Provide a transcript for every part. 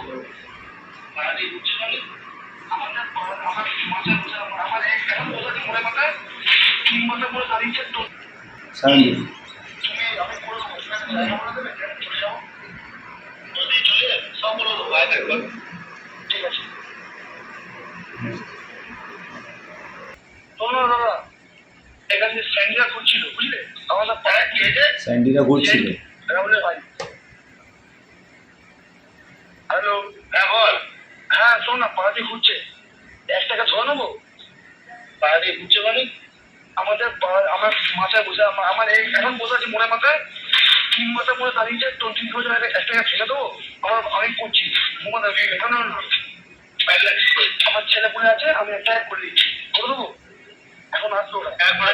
মানে মনে এখানে স্যান্ডরা ঘুরছিল বুঝলে আমাদের পাড়ায় খেয়েছে স্যান্ডিরা ঘুরছিল এটা বলে ভাই হ্যালো হ্যাঁ বল। হ্যাঁ শোন না পাড়াতে ঘুরছে। এক টাকা ধরে নেব? পাড়াতে ঘুরছে মানে? আমাদের পাড়া আমার মাথায় বসে আমার আমার এই- এখন বসে আছে মনে মাথায়। তিন মাথা মনে দাঁড়িয়েছে তো তিন বছর আগে এক টাকা ফেলে দেবো? আমার আমি করছি। মোমাদা এখন আমার ছেলে পড়ে আছে আমি এক টাকা করে দিচ্ছি। করে দেবো? এখন আসলো ওরা। করে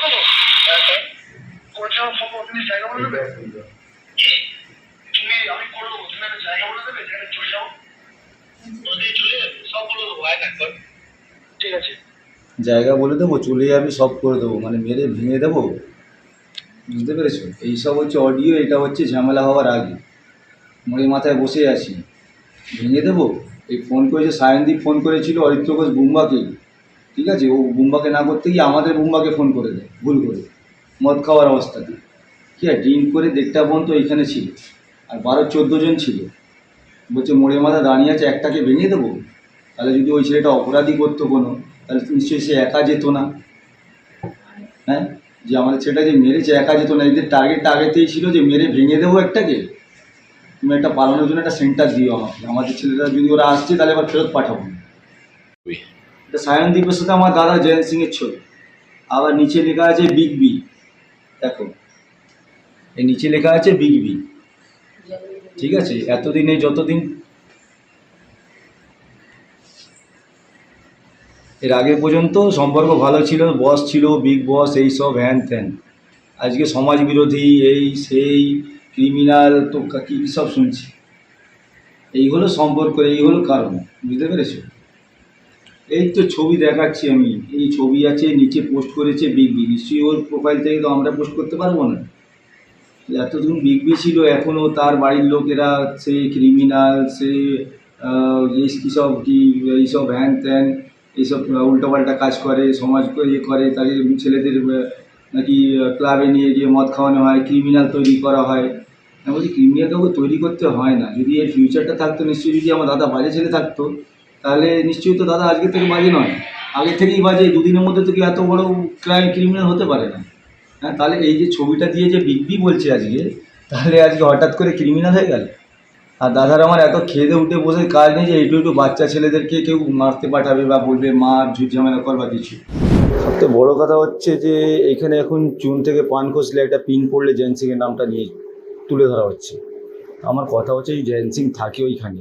দেবো হ্যাঁ, হ্যাঁ। করে সম্ভব তুমি জায়গা বলে দেবে? জায়গা বলে দেবে চলে যাবে, সব করে। দেবো মানে মেরে ভেঙে দেবো? বুঝতে পেরেছ? এইসব হচ্ছে অডিও এটা হচ্ছে ঝামেলা হওয়ার আগে। মরে মাথায় বসে আছি। ভেঙে দেবো? এই ফোন করেছে সায়নদীপ ফোন করেছিল অরিত্র ঘোষ বুম্বাকে। ঠিক আছে? ও বুম্বাকে না করতে গিয়ে আমাদের বুম্বাকে ফোন করে দেয় ভুল করে। মদ খাওয়ার অবস্থাতে ঠিক আছে ড্রিঙ্ক করে দেড়টা পর্যন্ত এখানে ছিল। আর বারো, চোদ্দ জন ছিল। বলছে মোড়ে মাথা দাঁড়িয়ে আছে, একটাকে ভেঙে দেবো? তাহলে যদি ওই ছেলেটা অপরাধী করতো কোনো, তাহলে নিশ্চয়ই সে একা যেত না। হ্যাঁ? যে আমাদের ছেলেটা যে মেরেছে, একা যেত না। এদের টার্গেটটা আগেতেই ছিল যে মেরে ভেঙে দেবো একটাকে। তুমি একটা পালানোর জন্য একটা সেন্টার দিও আমাকে। আমাদের ছেলেটা যদি ওরা আসছে, তাহলে এবার ফেরত পাঠাবো। এটা সায়নদীপের সাথে আমার দাদা জয়ন্ত সিংয়ের ছবি। আবার নিচে লেখা আছে বিগ বি দেখো। এই নিচে লেখা আছে বিগ বি ঠিক আছে, এতদিনে যতদিন এর আগে পর্যন্ত সম্পর্ক ভালো ছিল বস ছিল বিগ বস এই সব হ্যান ত্যান আজকে সমাজ বিরোধী, এই, সেই ক্রিমিনাল তো কী সব শুনছি। এই হলো সম্পর্ক, এই হলো কারণ, বুঝতে পেরেছ? এই তো ছবি দেখাচ্ছি আমি, এই ছবি আছে, নিচে পোস্ট করেছে বিগ বি নিশ্চয়ই ওর প্রোফাইল থেকে তো আমরা পোস্ট করতে পারব না। এতদিন বিগ বি ছিল এখনও তার বাড়ির লোকেরা সে ক্রিমিনাল সে সব কী এইসব হ্যান ত্যান এইসব উল্টোপাল্টা কাজ করে, সমাজ ইয়ে করে তাকে ছেলেদের নাকি ক্লাবে নিয়ে গিয়ে মদ খাওয়ানো হয় ক্রিমিনাল তৈরি করা হয়। আমি বলছি ক্রিমিনাল কাউকে তৈরি করতে হয় না। যদি এর ফিউচারটা থাকতো, নিশ্চয়ই যদি আমার দাদা বাজে ছেলে থাকতো, তাহলে নিশ্চয়ই তো দাদা আজকে থেকে বাজে নয়। আগে থেকেই বাজে, দুদিনের মধ্যে তো কি এত বড় ক্রাইম ক্রিমিনাল হতে পারে না? হ্যাঁ তাহলে এই যে ছবিটা দিয়ে যে বিগ বি বলছে আজকে, তাহলে আজকে হঠাৎ করে ক্রিমিনাল হয়ে গেল? আর দাদার আমার এত খেদে উঠে বসে কাজ নেই যে একটু একটু বাচ্চা ছেলেদেরকে কেউ মারতে পাঠাবে বা বলবে মার ঝামেলা কর বা কিছু। সবথেকে বড় কথা হচ্ছে যে এখানে এখন চুন থেকে পান খসলে একটা পিন পড়লে জেন সিংয়ের নামটা নিয়ে তুলে ধরা হচ্ছে। আমার কথা হচ্ছে এই জয়নসিং থাকে ওইখানে।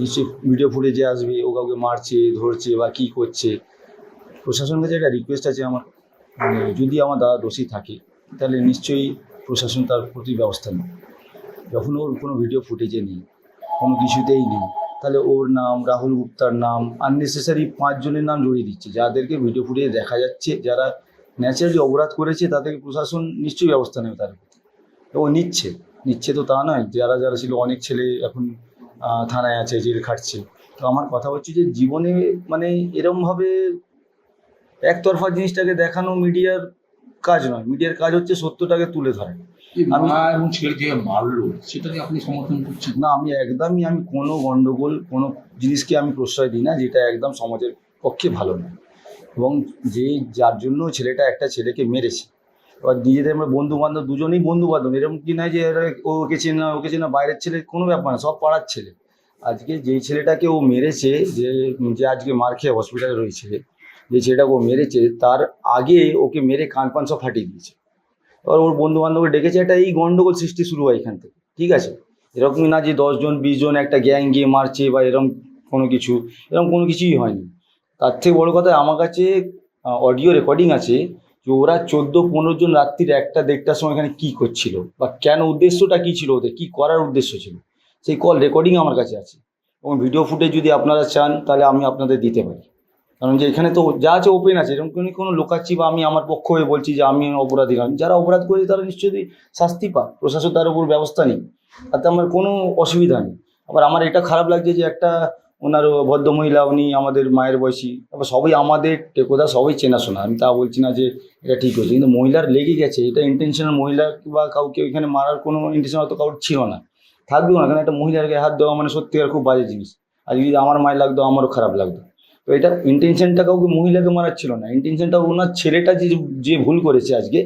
নিশ্চয়ই ভিডিও ফুটেজে আসবে, ও কাউকে মারছে, ধরছে বা কী করছে। প্রশাসনের কাছে একটা রিকোয়েস্ট আছে আমার যদি আমার দাদা দোষী থাকে, তাহলে নিশ্চয়ই প্রশাসন তার প্রতি ব্যবস্থা নেবে। যখন ওর কোনো ভিডিও ফুটেজে নেই, কোনো কিছুতেই নেই, তাহলে ওর নাম, রাহুল গুপ্তার নাম আননেসেসারি পাঁচজনের নাম জড়িয়ে দিচ্ছে। যাদেরকে ভিডিও ফুটেজে দেখা যাচ্ছে, যারা ন্যাচারালি অপরাধ করেছে, তাদেরকে প্রশাসন নিশ্চয়ই ব্যবস্থা নেবে তার ও নিচ্ছে। নিচ্ছে তো তা নয়, যারা যারা ছিল, অনেক ছেলে এখন থানায় আছে, জেল খাটছে। তো আমার কথা হচ্ছে যে জীবনে মানে এরমভাবে একতরফা জিনিসটাকে দেখানো মিডিয়ার কাজ নয়। মিডিয়ার কাজ হচ্ছে সত্যটাকে তুলে ধরা। আমি- এবং ছেলে যে মারলো সেটাকে আপনি সমর্থন করছেন? না আমি একদমই আমি কোনো গণ্ডগোল কোনো জিনিসকে আমি প্রশ্রয় দিই না যেটা একদম সমাজের পক্ষে ভালো নয়। এবং যে যার জন্য ছেলেটা একটা ছেলেকে মেরেছে। এবার নিজেদের আমরা বন্ধু বান্ধব দুজনেই বন্ধু বান্ধব এরকম কি নয় যে ও ওকে চেনে না ওকে চেনা বাইরের ছেলে কোনো ব্যাপার না সব পাড়ার ছেলে। আজকে যেই ছেলেটাকে ও মেরেছে যে যে আজকে মার খেয়ে হসপিটালে রয়েছে যে ছেলেটাকে ও মেরেছে, তার আগে ওকে মেরে কান পান সব ফাটিয়ে দিয়েছে। এবার ওর বন্ধু বান্ধবকে ডেকেছে, একটা এই গন্ডগোল সৃষ্টি শুরু হয় এখান থেকে, ঠিক আছে? এরকমই না যে দশজন বিশ জন একটা গ্যাং গিয়ে মারছে বা এরকম কোনো কিছু এরকম কোনো কিছুই হয়নি। তার থেকে বড় কথা, আমার কাছে অডিও রেকর্ডিং আছে যে ওরা চোদ্দ, পনেরো জন রাত্রির একটা দেড়টার সময় এখানে কী করছিল বা কেন, উদ্দেশ্যটা কী ছিল ওদের, কী করার উদ্দেশ্য ছিল? সেই কল রেকর্ডিং আমার কাছে আছে। এবং ভিডিও ফুটেজ যদি আপনারা চান, তাহলে আমি আপনাদের দিতে পারি। কারণ যে এখানে তো যা আছে ওপেন আছে, এরকম কোনো কোনো লোকাচ্ছি বা আমি আমার পক্ষ হয়ে বলছি যে আমি অপরাধী নয়। যারা অপরাধ করেছে তারা নিশ্চয়ই শাস্তি পাক প্রশাসন তার উপর ব্যবস্থা নেই, তাতে আমার কোনো অসুবিধা নেই। আবার আমার এটা খারাপ লাগছে যে একটা ওনার ভদ্র মহিলা উনি আমাদের মায়ের বয়সী, আবার সবাই আমাদের টেকোদা, সবাই চেনাশোনা। আমি তা বলছি না যে এটা ঠিক হয়েছে, কিন্তু মহিলার লেগে গেছে, এটা ইন্টেনশনাল মহিলা বা কাউকে ওইখানে মারার কোনো ইন্টেনশন হয়তো কারোর ছিল না। থাকবেও না, কারণ একটা মহিলার গায়ে হাত দেওয়া মানে সত্যিকার খুব বাজে জিনিস। আর যদি আমার মায়ের লাগতো, আমারও খারাপ লাগতো। তো এটা ইন্টেনশনটা কাউকে মহিলাকে মারার ছিল না ইন্টেনশনটা ওনার ছেলেটা যে যে ভুল করেছে আজকে,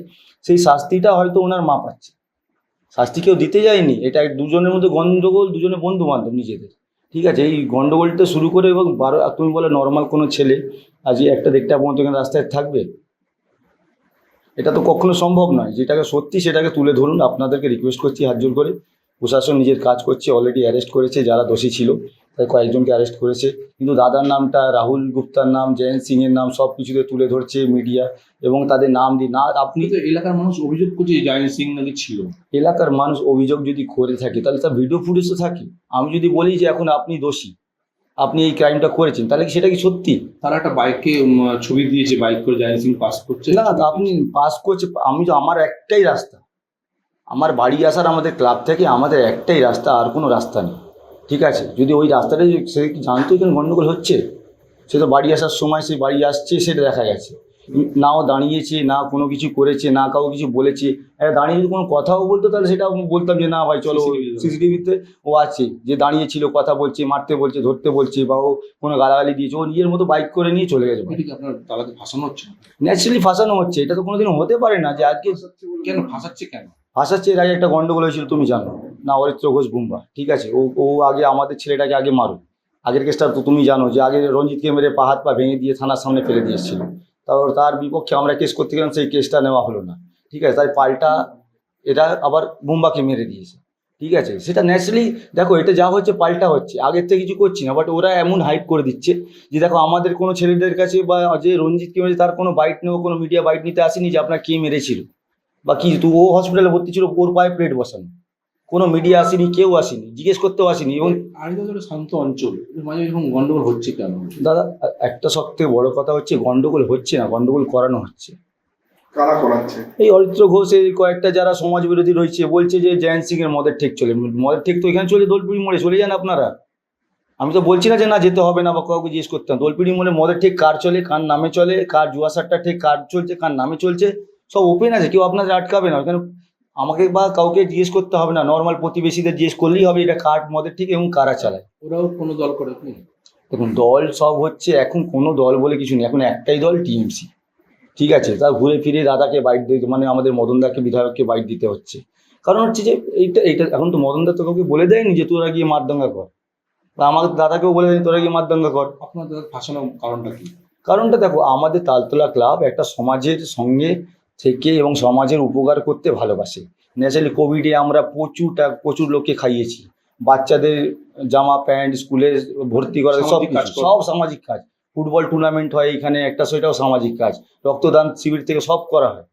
সেই শাস্তিটা হয়তো ওনার মা পাচ্ছে। শাস্তি কেউ দিতে যায়নি। এটা দুজনের মধ্যে গন্ডগোল দুজনে বন্ধু বান্ধব নিজেদের। ঠিক আছে? এই গন্ডগোলটা শুরু করে এবং বারো তুমি বলে নর্মাল কোনো ছেলে আজকে একটা দেখতে পর্যন্ত এখানে রাস্তায় থাকবে? এটা তো কখনো সম্ভব নয়। যেটাকে সত্যি সেটাকে তুলে ধরুন। আপনাদেরকে রিকোয়েস্ট করছি হাত জোর করে। প্রশাসন নিজের কাজ করছে অলরেডি অ্যারেস্ট করেছে যারা দোষী ছিল। তাই কয়েকজনকে অ্যারেস্ট করেছে। কিন্তু দাদার নামটা রাহুল গুপ্তার নাম জয়ন্ত সিং এর নাম সব কিছুতে তুলে ধরছে মিডিয়া এবং তাদের নাম দিয়ে না আপনি তো এলাকার মানুষ অভিযোগ করছে জয়ন্ত সিং নাকি ছিল। এলাকার মানুষ অভিযোগ যদি করে থাকে তাহলে তার ভিডিও ফুটেজ তো থাকে। আমি যদি বলি যে এখন আপনি দোষী আপনি এই ক্রাইমটা করেছেন তাহলে কি সেটা কি সত্যি? তারা একটা বাইককে ছবি দিয়েছে বাইক করে জায়ন সিং পাস করছে। না আপনি পাস করছে আমি তো আমার একটাই রাস্তা। আমার বাড়ি আসার আমাদের ক্লাব থেকে আমাদের একটাই রাস্তা আর কোনো রাস্তা নেই। ঠিক আছে? যদি ওই রাস্তাটা সে কি জানতো এখানে গণ্ডগোল হচ্ছে? সে তো বাড়ি আসার সময় সে বাড়ি আসছে সেটা দেখা গেছে। নাও দাঁড়িয়েছে না কোনো কিছু করেছে না কাউ কিছু বলেছে। একটা দাঁড়িয়ে যদি কোনো কথাও বলতো তাহলে সেটা আমি বলতাম যে না ভাই চলো সিসিটিভিতে ও আছে। যে দাঁড়িয়েছিল কথা বলছে মারতে বলছে ধরতে বলছে বা ও কোনো গালাগালি দিয়েছে ও নিজের মতো বাইক করে নিয়ে চলে গেছে আপনার ফাঁসানো হচ্ছে ন্যাচারালি ফাঁসানো হচ্ছে। এটা তো কোনোদিন হতে পারে না যে আজকে কেন ফাঁসাচ্ছে কেন? ভাষাচ্ছে এর আগে একটা গন্ডগোল হয়েছিল তুমি জানো। না অরিত্র ঘোষ বুম্বা ঠিক আছে? ও ও আগে আমাদের ছেলেটাকে আগে মারুক। আগের কেসটা তো তুমি জানো যে আগে রঞ্জিতকে মেরে পা, হাত, পা ভেঙে দিয়ে থানার সামনে ফেলে দিয়েছিল। তারপর তার বিপক্ষে আমরা কেস করতে গেলাম, সেই কেসটা নেওয়া হলো না। ঠিক আছে? তাই পাল্টা এটা আবার বুম্বাকে মেরে দিয়েছে। ঠিক আছে? সেটা ন্যাচারালি দেখো, এটা যা হচ্ছে পাল্টা হচ্ছে। আগের থেকে কিছু করছি না বাট ওরা এমন হাইপ করে দিচ্ছে যে দেখো, আমাদের কোনো ছেলেদের কাছে বা যে রঞ্জিতকে মেরেছে, তার কোনো বাইট নেও কোনো মিডিয়া বাইট নিতে আসেনি যে আপনার কে মেরেছিল। বা কি? তো ও হসপিটালে ভর্তি ছিল, ওর পায়ে প্লেট বসানো। কোনো মিডিয়া আসেনি কেউ আসেনি জিজ্ঞেস করতেও আসেনি এবং শান্ত অঞ্চল মাঝে এরকম গন্ডগোল হচ্ছে কেন? দাদা একটা সব থেকে বড় কথা হচ্ছে গন্ডগোল হচ্ছে না গন্ডগোল করানো হচ্ছে। কারা করাচ্ছে? এই অরিত্র ঘোষ এই কয়েকটা যারা সমাজ বিরোধী রয়েছে বলছে যে জয়ন্ত সিং এর মদের ঠেক চলে মদের ঠেক তো এখানে চলে দোলপিড়ি মোড়ে চলে যান আপনারা। আমি তো বলছি না যে না যেতে হবে না বা কাউকে জিজ্ঞেস করতে হবে দোলপিড়ি মোড়ে মদের ঠিক কার চলে কার নামে চলে কার জুয়াশারটা ঠিক কার চলছে কার নামে চলছে সব ওপেন আছে কেউ আপনাদের আটকাবে না ওখানে আমাকে বা কাউকে জিজ্ঞেস করতে হবে না নর্মাল প্রতিবেশীদের জিজ্ঞেস করলেই হবে এটা কার মদের ঠিক এবং কারা চালায়। ওরাও কোনো দল করে দেখুন দল সব হচ্ছে এখন কোনো দল বলে কিছু নেই এখন একটাই দল টিএমসি। ঠিক আছে তা ঘুরে ফিরে দাদাকে বাইট দিতে মানে আমাদের মদনদাকে বিধায়ককে বাইট দিতে হচ্ছে। কারণ হচ্ছে যে এইটা এইটা এখন তো মদনদা তো কাউকে বলে দেয়নি যে তোরা গিয়ে মারদঙ্গা কর। বা আমাদের দাদাকেও বলে দেয়নি তোরা গিয়ে মারদঙ্গা কর। আপনার ফাঁসানোর কারণটা কি? কারণটা দেখো আমাদের তালতলা ক্লাব একটা সমাজের সঙ্গে থেকে এবং সমাজের উপকার করতে ভালোবাসে। ন্যাচারালি কোভিডে আমরা প্রচুর টাকা প্রচুর লোককে খাইয়েছি। বাচ্চাদের জামা প্যান্ট স্কুলে ভর্তি করা সব কাজ সব সামাজিক কাজ। ফুটবল টুর্নামেন্ট হয় এখানে একটা সেটাও সামাজিক কাজ। রক্তদান শিবির থেকে সব করা হয়।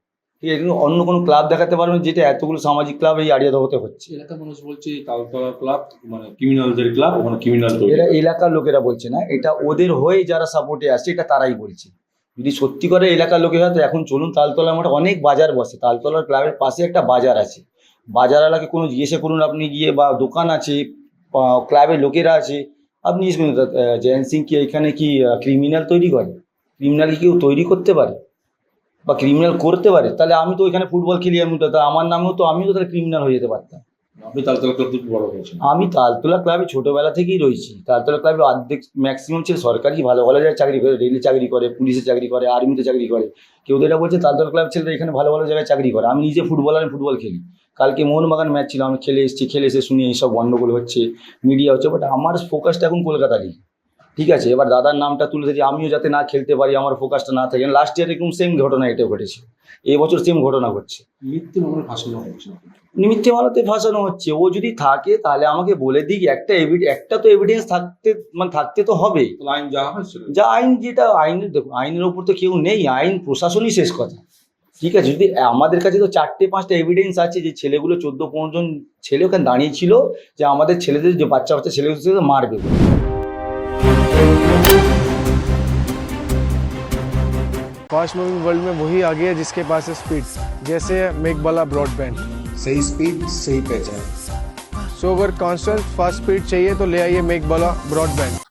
ঠিক আছে কিন্তু অন্য কোনো ক্লাব দেখাতে পারবেন যেটা এতগুলো সামাজিক ক্লাব এই আড়িয়া হতে হচ্ছে। এলাকার মানুষ বলছে তালতলা ক্লাব মানে ক্রিমিনালদের ক্লাব ওখানে ক্রিমিনাল এরা এলাকার লোকেরা বলছে না এটা ওদের হয়ে যারা সাপোর্টে আসছে এটা তারাই বলছে। যদি সত্যি করে এলাকার লোকে হয়, তো এখন চলুন তালতলা মাঠে অনেক বাজার বসে। তালতলার ক্লাবের পাশে একটা বাজার আছে। বাজার এলাকায় কোনো জিজ্ঞাসা করুন আপনি গিয়ে, বা দোকান আছে ক্লাবের লোকেরা আছে, আপনি জয়ন্ত সিং কি এখানে কি ক্রিমিনাল তৈরি করে? ক্রিমিনাল কি কেউ তৈরি করতে পারে? বা ক্রিমিনাল করতে পারে? তাহলে আমি তো ওইখানে ফুটবল খেলি আমি তা আমার নামেও তো, আমিও তো তাহলে ক্রিমিনাল হয়ে যেতে পারতাম। তালতলা ক্লাব বড় আমি তালতলা ক্লাবে ছোটবেলা থেকেই রয়েছি। তালতলা ক্লাবে অর্ধেক ম্যাক্সিমাম ছেলে সরকারি, ভালো ভালো জায়গায় চাকরি করে রেলে চাকরি করে পুলিশে চাকরি করে আর্মিতে চাকরি করে। কেউ তো এটা বলছে তালতলা ক্লাব ছেলেরা এখানে ভালো ভালো জায়গায় চাকরি করে। আমি নিজে ফুটবল আমি ফুটবল খেলি। কালকে মোহনবাগান ম্যাচ ছিল, আমি খেলে এসেছি, খেলে এসে শুনি এইসব গন্ডগোল হচ্ছে মিডিয়া হচ্ছে বাট আমার ফোকাসটা এখন কলকাতা লিগ ঠিক আছে এবার দাদার নামটা তুলে ধরি আমিও যাতে না খেলতে পারি আমার ফোকাসটা না থাকে। লাস্ট ইয়ার এরকম সেম ঘটনা এটা ঘটেছে। এবছর সেম ঘটনা ঘটছে। মিথ্যে মামলা ফাঁসানো হচ্ছে। মিথ্যে ফাঁসানো হচ্ছে। ও যদি থাকে তাহলে আমাকে বলে দিক একটা একটা তো এভিডেন্স থাকতে মানে থাকতে তো হবে। আইন যা যা আইন যেটা আইনের দেখো আইনের ওপর তো কেউ নেই আইন প্রশাসনই শেষ কথা। ঠিক আছে যদি আমাদের কাছে তো চারটে পাঁচটা এভিডেন্স আছে যে ছেলেগুলো চোদ্দ পনেরো জন ছেলে ওখানে দাঁড়িয়ে ছিল যে আমাদের ছেলেদের যে বাচ্চা বাচ্চা ছেলেদের মারবে। फास्ट मूविंग वर्ल्ड में वही आगे है जिसके पास है स्पीड जैसे मेक मेकबाला ब्रॉडबैंड सही स्पीड सही पहचान। सो अगर कॉन्स्टेंट फास्ट स्पीड चाहिए तो ले आइए मेक बोला ब्रॉडबैंड